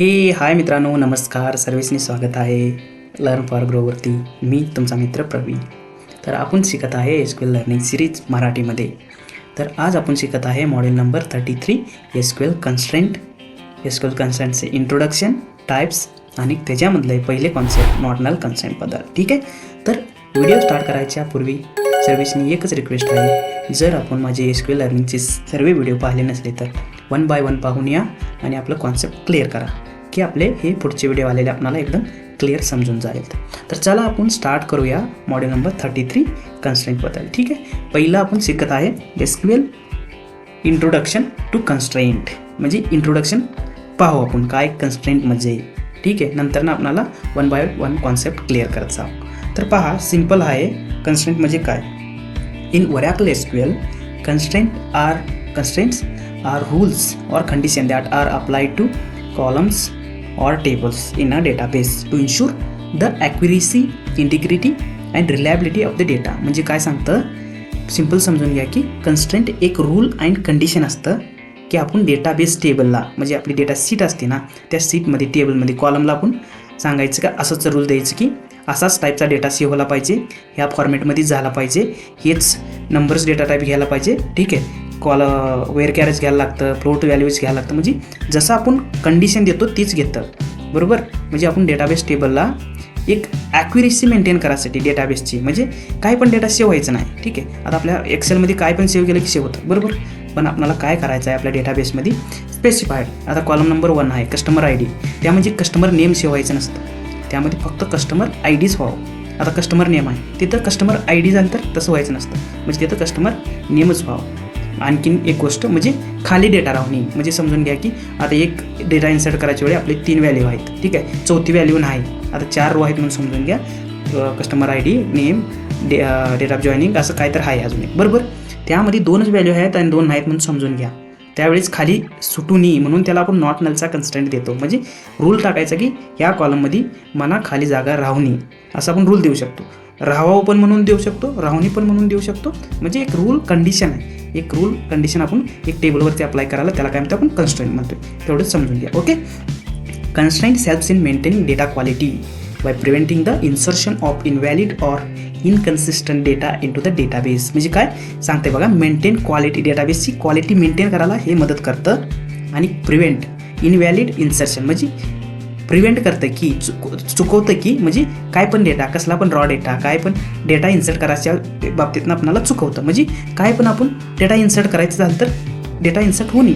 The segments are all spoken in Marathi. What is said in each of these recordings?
हे हाय मित्रांनो नमस्कार. सर्विसनी स्वागत आहे. लर्न फॉर ग्रोवरती मी तुमचा मित्र प्रवीण. तर आपण शिकत आहे S Q L learning series मराठीमध्ये. तर आज आपण शिकत आहे model number thirty three S Q L constraint S Q L introduction types आणि त्याच्यामधले पहिले कॉन्सेप्ट नॉर्नल नल कन्स्ट्रेंटबद्दल ठीक आहे? तर व्हिडिओ स्टार्ट करायच्या पूर्वी सर्विसनी एकच रिक्वेस्ट आहे. जर आपण माझे एस क्यू एल लर्निंगचे सर्व व्हिडिओ पाहिले नसले तर वन बाय वन पाहून या आणि आपलं कॉन्सेप्ट क्लिअर करा. की आपले हे पुढचे व्हिडिओ आलेले आपल्याला एकदम क्लिअर समजून जाईल. तर चला आपण स्टार्ट करूया मॉडेल नंबर थर्टी थ्री कन्स्ट्रेंटबद्दल ठीक आहे? पहिलं आपण शिकत आहे एसक्यूएल इंट्रोडक्शन टू कन्स्ट्रेंट म्हणजे इंट्रोडक्शन पाहू आपण काय कन्स्ट्रेंट म्हणजे. ठीक आहे? नंतर ना आपणाला one by one concept clear करत जाऊ. तर पहा सिंपल आहे. कन्स्ट्रेंट म्हणजे काय? In Oracle SQL Q constraint are constraints are rules or condition that are applied to columns or tables in a database to ensure the accuracy, integrity and reliability of the data. म्हणजे काय सांगतं? सिंपल समजून घ्या की कन्स्टंट एक रूल अँड कंडिशन असतं की आपण डेटाबेस टेबलला म्हणजे आपली डेटा सीट असते ना त्या सीटमध्ये टेबलमध्ये कॉलमला आपण सांगायचं का? असंच रूल द्यायचं की असाच टाईपचा डेटा सेव्ह व्हायला पाहिजे ह्या फॉर्मॅटमध्ये झाला पाहिजे हेच नंबर्स डेटा टाईप घ्यायला पाहिजे ठीक आहे? कॉल वेअर कॅरेज घ्यायला लागतं फ्लोट व्हॅल्यूज घ्यायला लागतं. म्हणजे जसं आपण कंडिशन देतो तीच घेतं. बरोबर? म्हणजे आपण डेटाबेस टेबलला एक ॲक्युरेसी मेंटेन करायसाठी डेटाबेसची म्हणजे काय पण डेटा सेव्ह व्हायचं नाही. ठीक आहे? आता आपल्या एक्सेलमध्ये काय पण सेव्ह केलं की सेव्ह होतं. बरोबर? पण आपल्याला काय करायचं आहे आपल्या डेटाबेसमध्ये स्पेसिफाईड आता कॉलम नंबर वन आहे कस्टमर आय डी त्या म्हणजे कस्टमर नेम सेव्ह व्हायचं नसतं. त्यामध्ये फक्त कस्टमर आय डीच व्हावं. आता कस्टमर नेम आहे. तिथं कस्टमर आय डी झालं तर तसं व्हायचं नसतं. म्हणजे तिथं कस्टमर नेमच व्हावं. आणखीन एक गोष्ट म्हणजे खाली डेटा राहणे म्हणजे समजून घ्या की आता एक डेटा इन्सर्ट करायच्या वेळी आपले तीन व्हॅल्यू आहेत. ठीक आहे? चौथी व्हॅल्यू नाही. आता चार रो आहेत म्हणून समजून घ्या. Customer I D name day date of joining असं काय तर आहे अजून एक. बरोबर? त्यामध्ये दोनच व्हॅल्यू आहेत आणि दोन नाहीत म्हणून समजून घ्या. त्यावेळेस खाली सुटू नये म्हणून त्याला आपण नॉट नलचा कन्स्टंट देतो. म्हणजे रूल टाकायचा की ह्या कॉलममध्ये मना खाली जागा राहू नये असं आपण रूल देऊ शकतो. राहावं पण म्हणून देऊ शकतो राहुनी पण म्हणून देऊ शकतो. म्हणजे एक रूल कंडिशन आहे. एक रूल कंडिशन आपण एक टेबलवरती अप्लाय करायला त्याला काय म्हणतो आपण कन्स्ट्रेंट म्हणतो. तेवढंच समजून घ्या okay constraint helps in maintaining data quality by preventing the insertion of invalid or inconsistent data into the database म्हणजे काय? सांगते बघा मेंटेन क्वालिटी डेटाबेसची क्वालिटी मेंटेन करायला हे मदत करतं आणि प्रिव्हेंट इनव्हॅलिड इन्सर्शन म्हणजे प्रिव्हेंट करतं की चुक चुकवतं की म्हणजे काय पण डेटा कसला पण रॉ डेटा काय पण डेटा इन्सर्ट करायच्या बाबतीतनं आपणाला चुकवतं. म्हणजे काय पण आपण डेटा इन्सर्ट करायचं झालं तर डेटा इन्सर्ट होणे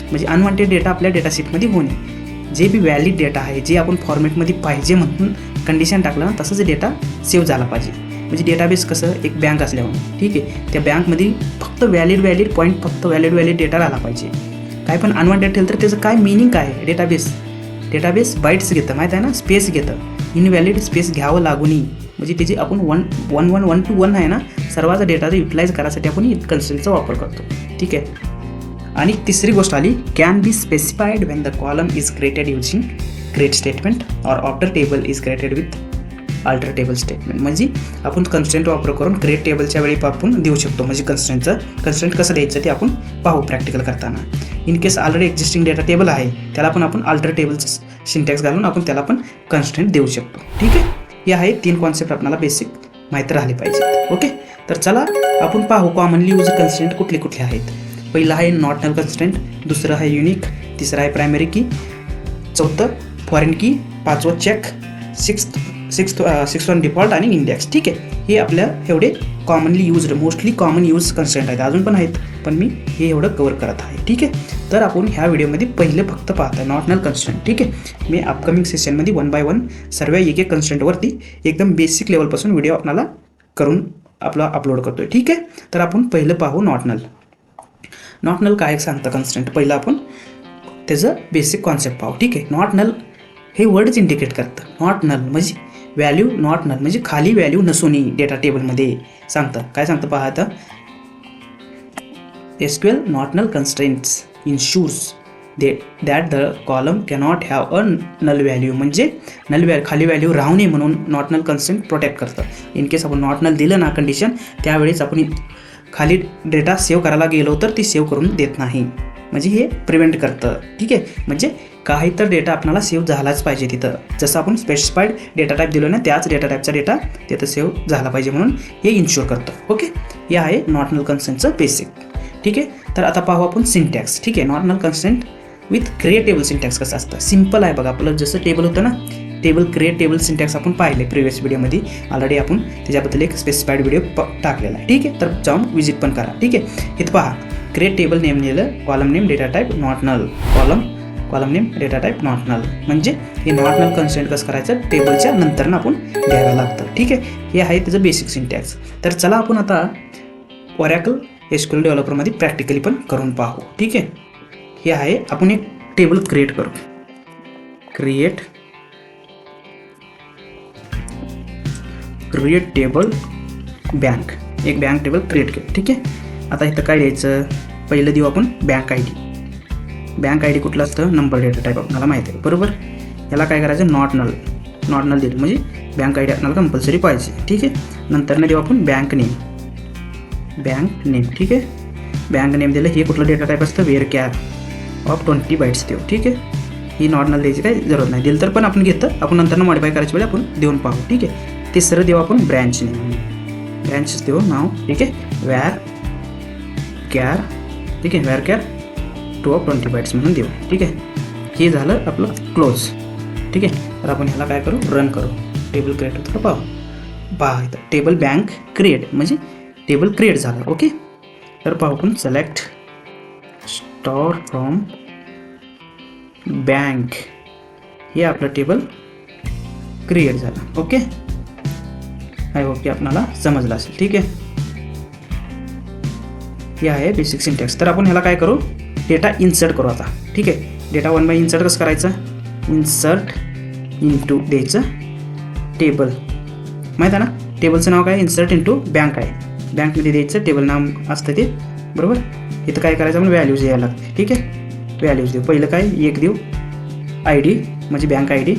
म्हणजे अनवॉन्टेड डेटा आपल्या डेटाशीटमध्ये होणे जे बी व्हॅलिड डेटा आहे जे आपण फॉर्मॅटमध्ये पाहिजे म्हणून कंडिशन टाकलं ना तसंच डेटा सेव्ह झाला पाहिजे. म्हणजे डेटाबेस कसं एक बँक असल्यामुळे. ठीक आहे? त्या बँकमध्ये फक्त व्हॅलिड व्हॅलिड पॉईंट फक्त व्हॅलिड व्हॅलिड डेटा राहिला पाहिजे. काय पण अनवॉन्टेड ठेवलं तर त्याचं काय मिनिंग काय आहे? डेटाबेस डेटाबेस बाईट्स घेतं माहीत आहे ना? स्पेस घेतं. इनव्हॅलिड स्पेस घ्यावं लागू नये म्हणजे त्याची आपण one one one one two one आहे ना? सर्वांचा डेटा युटिलाइज करायसाठी आपण कन्सेंटचा वापर करतो. ठीक आहे? आणि तिसरी गोष्ट आली. Can be specified when the column is created using create statement or after table is created with alter table statement म्हणजे आपण कन्स्टंट वापर करून ग्रेट टेबलच्या वेळी आपण देऊ शकतो. म्हणजे कन्स्टंटचं कन्स्टंट कसं द्यायचं ते आपण पाहू प्रॅक्टिकल करताना. In case already existing data table आहे त्याला पण आपण अल्टर टेबलचं सिंटॅक्स घालून आपण त्याला पण कन्स्टंट देऊ शकतो. ठीक आहे? या आहे तीन कॉन्सेप्ट आपल्याला बेसिक माहीत राहिले पाहिजे ओके तर चला आपण पाहू कॉमनली यूज कन्स्टंट कुठले कुठले आहेत. पहिलं आहे नॉट नल कन्स्टंट दुसरं आहे युनिक तिसरं आहे प्रायमरी की चौथं फॉरेन की पाचवं check sixth six six one default आणि इंडेक्स ठीक आहे? हे आपल्या एवढे commonly used mostly common use constant आहेत. अजून पण आहेत. पण मी हे एवढं कवर करत आहे. ठीक आहे? तर आपण ह्या व्हिडिओमध्ये पहिले फक्त पाहत आहे नॉर्मल कन्स्टंट ठीक आहे? मी अपकमिंग सेशनमध्ये वन बाय वन सर्व एक एक कन्स्टंटवरती एकदम बेसिक लेवलपासून व्हिडिओ आपल्याला करून आपला अपलोड करतो आहे ठीक आहे? तर आपण पहिलं पाहू नॉटनल नॉट नल काय सांगतं कन्स्टंट पहिलं आपण त्याचं बेसिक कॉन्सेप्ट पाहू. ठीक आहे? नॉट नल हे वर्डच इंडिकेट करतं. नॉट नल म्हणजे व्हॅल्यू नॉट नन म्हणजे खाली व्हॅल्यू नसोनी डेटा टेबलमध्ये सांगतं काय सांगतं पहा आता? SQL not null constants ensures they that the column cannot have a null value म्हणजे नल व्हॅल्यू खाली व्हॅल्यू राहू नये म्हणून नॉट नल कन्स्टेंट प्रोटेक्ट करतं इन केस आपण नॉट नल दिलं ना कंडिशन त्यावेळेस आपण खाली डेटा सेव्ह करायला गेलो तर ती सेव्ह करून देत नाही. म्हणजे हे प्रिव्हेंट करतं. ठीक आहे? म्हणजे काही तर डेटा आपल्याला सेव्ह झालाच पाहिजे तिथं. जसं आपण स्पेसिफाईड डेटा टाईप दिलो ना त्याच डेटा टाईपचा डेटा तिथं सेव्ह झाला पाहिजे म्हणून हे इन्शुअर करतं. ओके हे आहे नॉर्नल कन्सेंटचं बेसिक ठीक आहे? तर आता पाहू आपण सिंटॅक्स ठीक आहे? Normal constant with create table syntax कसं असतं? सिंपल आहे बघा. आपलं जसं टेबल होतं ना टेबल क्रिएट टेबल सिंटॅक्स आपण पाहिले प्रिव्हियस व्हिडिओमध्ये ऑलरेडी आपण त्याच्याबद्दल एक स्पेसिफाईड व्हिडिओ प टाकलेला आहे. ठीक आहे? तर जाऊन विजिट पण करा. ठीक आहे? इथं पहा. क्रिएट टेबल नेम लिहिलं column name data type not null column column name data type not null म्हणजे हे नॉट नल कन्सेंट कसं करायचं? टेबलच्या नंतर आपण घ्यावं लागतं. ठीक आहे? हे आहे त्याचं बेसिक सिंटॅक्स तर चला आपण आता ओरॅकल एसक्यूएल डेव्हलपरमध्ये प्रॅक्टिकली पण करून पाहू. ठीक आहे? हे आहे आपण एक टेबल क्रिएट करू. क्रिएट क्रिएट टेबल बँक एक बँक टेबल क्रिएट केलं. ठीक आहे? आता इथं काय द्यायचं पहिलं देऊ आपण bank I D bank I D कुठलं असतं नंबर डेटा टाईप आपल्याला माहिती आहे. बरोबर? याला काय करायचं? नॉट नल नॉट नल दिलं म्हणजे बँक आय डी आपल्याला कंपल्सरी पाहिजे. ठीक आहे? नंतर देऊ आपण बँक नेम बँक नेम ठीक आहे? बँक नेम दिलं हे कुठलं डेटा टाईप असतं? Varchar of twenty bytes देऊ. ठीक आहे? ही नॉर्मल द्यायची काही जरूरत नाही. दिलं तर पण आपण घेतं. आपण नंतर मॉडिफाय करायची वेळी आपण देऊन पाहू. ठीक आहे? तिसरं देऊ आपण ब्रँच नेम ब्रँचेस देऊ नाव. ठीक आहे? वॅर कॅर ठीक आहे? Varchar two of twenty bytes म्हणून देऊ. ठीक आहे? हे झालं आपलं क्लोज ठीक आहे? तर आपण ह्याला काय करू? रन करू. टेबल क्रिएट होतं का? पाहू. पहा इथं टेबल बँक क्रिएट म्हणजे टेबल क्रिएट झालं. ओके तर पाहू आपण सिलेक्ट स्टॉर फ्रॉम बँक हे आपलं टेबल क्रिएट झालं. ओके आय होप की आपणाला समजलं असेल. ठीक आहे? हे आहे बेसिक सिंटॅक्स तर आपण ह्याला काय करू? डेटा इन्सर्ट करू आता. ठीक आहे? डेटा वन बाय इन्सर्ट कसं करायचं? इन्सर्ट इंटू द्यायचं टेबल माहीत आहे ना? टेबलचं नाव काय? इन्सर्ट इंटू बँक आहे. बँकमध्ये द्यायचं टेबल नाव असतं ते. बरोबर? इथं काय करायचं? म्हणून व्हॅल्यूज यायला लागते. ठीक आहे? व्हॅल्यूज देऊ. पहिलं काय? एक देऊ. आय डी म्हणजे बँक आय डी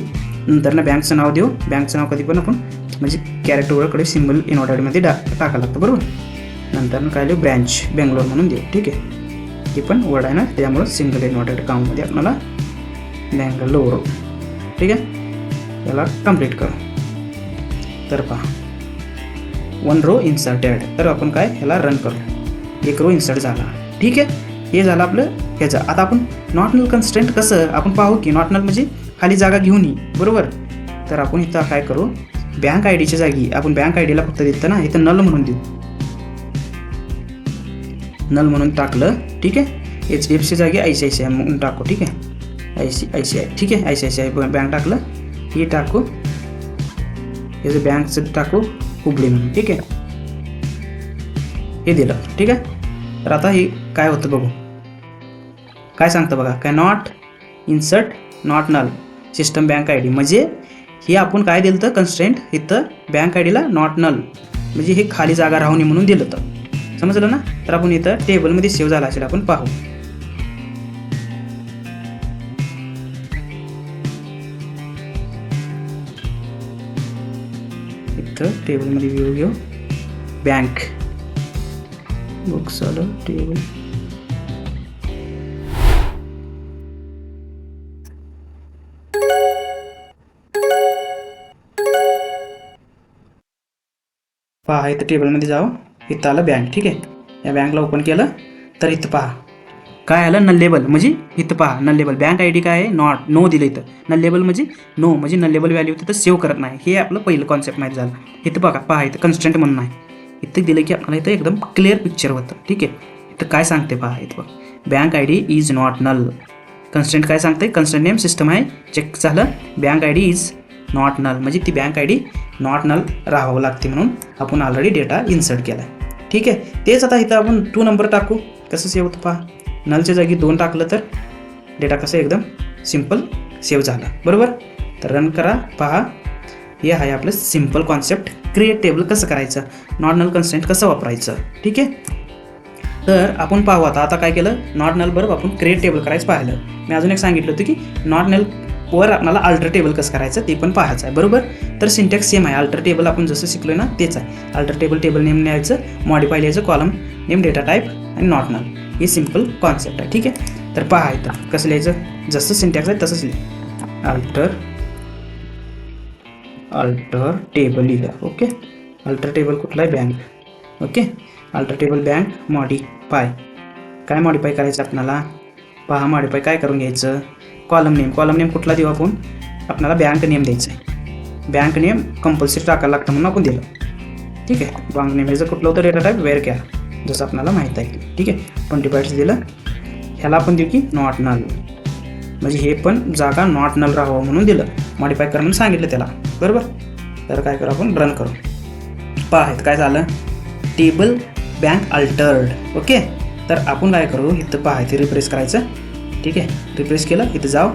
नंतर ना बँकचं नाव देऊ. बँकचं नाव कधी पण आपण म्हणजे कॅरेक्टरकडे सिम्बल इनऑर्डरमध्ये डा टाकायला लागतं. बरोबर? नंतर काय देऊ? ब्रँच बेंगलोर म्हणून देऊ. ठीक आहे? हे पण वर्ड आहे ना त्यामुळं सिंगल इन्व्हर्टेड काउंटमध्ये आपल्याला बँगलोर ठीक आहे? याला कंप्लीट करू. तर पहा. वन रो इन्सर्टेड तर आपण काय? ह्याला रन करू एक रो इन्सर्ट झाला. ठीक आहे? हे झालं आपलं ह्याचं. आता आपण नॉटनल कन्स्टंट कसं आपण पाहू की नॉटनल म्हणजे खाली जागा घेऊन ये. बरोबर? तर आपण इथं काय करू? बँक आय डीच्या जागी. आपण बँक आय डीला फक्त देतं ना इथं नल म्हणून देऊ. नल म्हणून टाकलं ठीक आहे? एच डी एफ सी जागी I C I C I म्हणून टाकू ठीक आहे? I C I C I ठीक आहे? I C I C I bank टाकलं ही टाकू. याचं बँकचं टाकू हुबळी म्हणून ठीक आहे? हे दिलं ठीक आहे? तर आता हे काय होतं बघू. काय सांगतं बघा काय not insert not null system bank I D म्हणजे हे आपण काय दिलं तर कन्स्टेंट इथं बँक आय डीला नॉट नल म्हणजे हे खाली जागा राहू नये म्हणून दिलं तर समजलं ना? तर आपण इथं टेबलमध्ये सेव्ह झाला असेल आपण पाहू. इथं टेबलमध्ये व्ह्यू घेऊ. बँक बुक्स आलं टेबल पहा इथं टेबलमध्ये जावं इथं आलं बँक ठीक आहे? या बँकला ओपन केलं तर इथं पहा. काय आलं? नल्लेबल म्हणजे इथं पहा नल्लेबल बँक आय डी काय आहे? नॉट नो दिलं इथं. नल्लेबल म्हणजे नो म्हणजे नल्लेबल व्हॅल्यू तिथं सेव्ह करत नाही. हे आपलं पहिलं कॉन्सेप्ट माहीत झालं. इथं बघा पहा इथं कन्स्टंट म्हणून आहे इथं दिलं की आपल्याला इथं एकदम क्लिअर पिक्चर होतं ठीक आहे? इथं काय सांगते पहा इथं बघ. Bank I D is not null constant काय सांगते? कन्स्टंट नेम सिस्टम आहे. चेक झालं. Bank I D is not null म्हणजे ती bank I D not null राहावं लागते म्हणून आपण ऑलरेडी डेटा इन्सर्ट केला आहे ठीक आहे? तेच आता इथं आपण टू नंबर टाकू. कसं सेव्ह होतं पहा? नलच्या जागी दोन टाकलं तर डेटा कसं एकदम सिंपल सेव्ह झाला. बरोबर? तर रन करा पहा. हे आहे आपलं सिंपल कॉन्सेप्ट क्रिएट टेबल कसं करायचं? नॉट नल कन्स्टेंट कसं वापरायचं? ठीक आहे? तर आपण पाहू आता. आता काय केलं? नॉट नल बरोबर आपण क्रिएट टेबल करायचं पाहिलं. मी अजून एक सांगितलं होतं की नॉट नल वर आपल्याला अल्टर टेबल कसं करायचं ते पण पाहायचं आहे बरोबर? तर सिंटॅक्स सेम आहे. अल्टर टेबल आपण जसं शिकलो ना तेच आहे. अल्टर टेबल टेबल नेम न्यायचं मॉडिफाय लिहायचं कॉलम नेम डेटा टाईप आणि नॉट नल हे सिंपल कॉन्सेप्ट आहे ठीक आहे? तर पहा इथं कसं लिहायचं? जसं सिंटॅक्स आहे तसंच लिहा. अल्टर अल्टर टेबल लिहा ओके? अल्टर टेबल कुठला आहे? Bank okay? Alter table bank modify काय मॉडिफाय करायचं आपल्याला पहा मॉडिफाय काय करून घ्यायचं? कॉलम नेम कॉलम नेम कुठला देऊ आपण? आपल्याला बँक नेम द्यायचं आहे बँक नेम कंपल्सरी टाकायला लागतं म्हणून आपण दिलं. ठीक आहे? बँक नेम याचं कुठलं होतं डेटा टाईप वेअर कॅर जसं आपल्याला माहीत आहे. ठीक आहे? ट्वेंटी फाईव्ह दिलं. ह्याला आपण देऊ की नॉट नल म्हणजे हे पण जागा नॉट नल राहावं म्हणून दिलं. मॉडिफाय कर म्हणून सांगितलं त्याला. बरोबर? तर काय करू आपण? रन करू. पहा काय झालं? टेबल बँक अल्टर्ड ओके तर आपण काय करू? इथं पहा ते रिप्रेस करायचं. ठीक आहे? रिप्लेस केलं इथं जाव.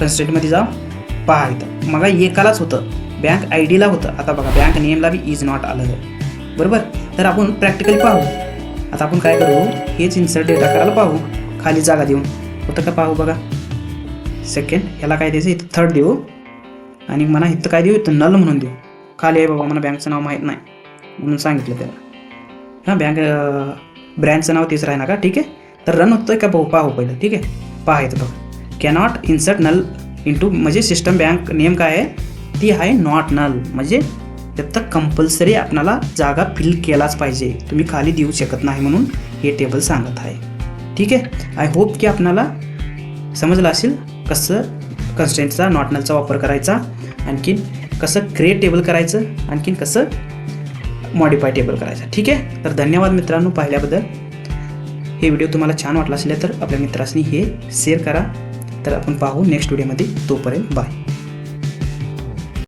कन्स्टेंटमध्ये जाव. पहा इथं. मग एकालाच होतं. बँक आय डीला होतं. आता बघा बँक नेमला बी इज नॉट आलं बरोबर? तर आपण प्रॅक्टिकली पाहू. आता आपण काय करू? हेच इन्सर्ट डेटा करायला पाहू. खाली जागा देऊन. होतं का पाहू बघा. सेकंड ह्याला काय द्यायचं? इथं थर्ड देऊ. आणि मला इथं काय देऊ? इथं नल म्हणून देऊ. खाली आहे बाबा मला बँकचं नाव माहीत नाही. म्हणून सांगितलं त्याला. हां बँक ब्रँचचं नाव तेच राहणार का? ठीक आहे? तर रन होतोय का भाऊ पाहू पहिलं ठीक आहे? पहा इथं बघा. कॅनॉट इन्सर्ट नल इंटू म्हणजे सिस्टम बँक नेम काय आहे? ती आहे नॉट नल म्हणजे त्यात कंपल्सरी आपणाला जागा फिल केलाच पाहिजे. तुम्ही खाली देऊ शकत नाही म्हणून हे टेबल सांगत आहे. ठीक आहे? आय होप की आपणाला समजलं असेल कसं कन्स्टेंटचा नॉट नलचा वापर करायचा आणखीन कसं क्रिएट टेबल करायचं आणखीन कसं मॉडिफाय टेबल करायचं. ठीक आहे? तर धन्यवाद मित्रांनो पाहिल्याबद्दल. हे व्हिडिओ तुम्हाला छान वाटला असेल तर आपल्या मित्रांनी हे शेअर करा. तर आपण पाहू नेक्स्ट व्हिडिओमध्ये तोपर्यंत बाय